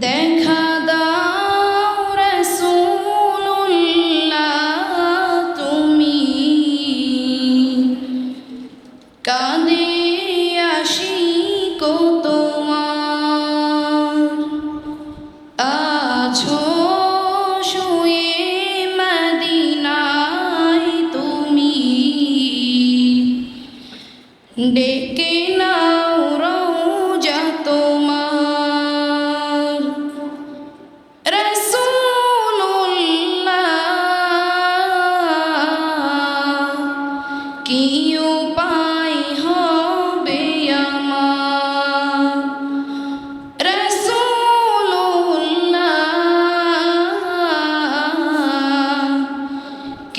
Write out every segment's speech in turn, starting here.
দেখা দাও রসুল্লাহ তুমি। কাঁদে আসি কো তোমার। আছো শুয়ে মদিনায় তুমি। ডেকে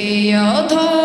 এই অধম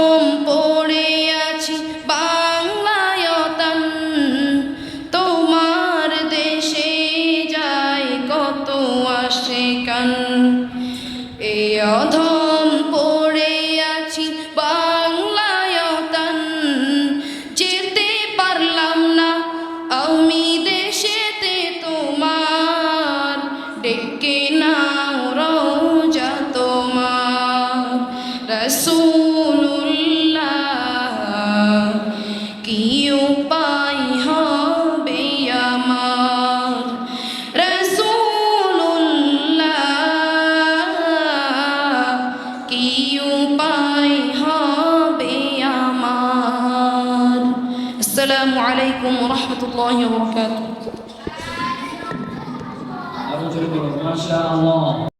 রসুল্লাহ কি উপায় হবে আমার রসুল্লাহ কি উপায় হবে আমার আসসালামু আলাইকুম রহমতুল্লাহ বরকাত আরও জোরে বলুন মাশাআল্লাহ